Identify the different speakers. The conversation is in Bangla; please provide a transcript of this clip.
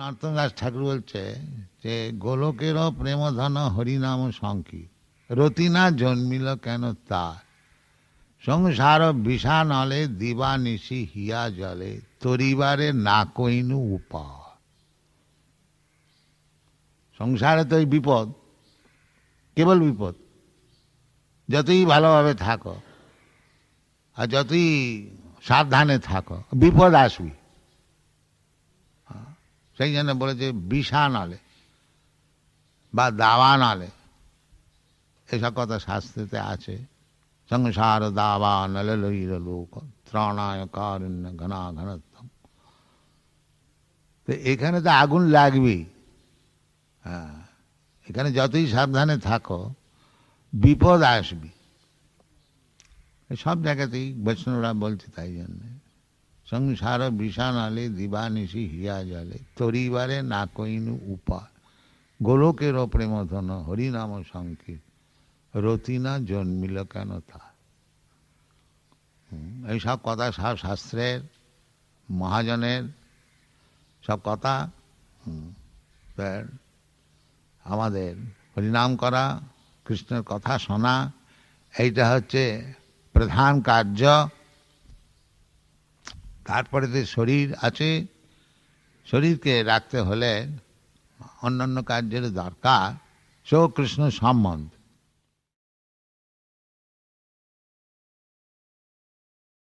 Speaker 1: নর্তনদাস ঠাকুর বলছে যে গোলকেরও প্রেমধন হরিনাম সংকীর রতিনা জন্মিল কেন তার? সংসার বিষা নলে দিবা নিশি হিয়া জলে, তরিবারে না কইনু উপা সংসারে তো বিপদ, কেবল বিপদ, যতই ভালোভাবে থাকো আর যতই সাবধানে থাকো, বিপদ আসবি। সেই জন্য বলেছে বিষা নলে বা দাওয়া নলে এসব কথা শাস্ত্রেতে আছে। সংসার দাওয়া নলে লইল লোক ত্রণায় কারণ্য ঘনা ঘনত্তম তো এখানে তো আগুন লাগবেই। হ্যাঁ এখানে যতই সাবধানে থাকো, বিপদ আসবে। সব জায়গাতেই বৈষ্ণবরা বলছে তাই জন্যে। সংসার বিষাণ আলে দিবানিশি হিয়া জলে তরিবারে না কইনু উপা গোলকের প্রেমধন হরিনাম সংকীর রতিনা জন্মিল কেন তা এইসব কথা সব শাস্ত্রের, মহাজনের সব কথা আমাদের হরিনাম করা, কৃষ্ণের কথা শোনা, এইটা হচ্ছে প্রধান কার্য। তারপরে যে শরীর আছে শরীরকে রাখতে হলে অন্যান্য কার্যের দরকার সো কৃষ্ণ সম্বন্ধ।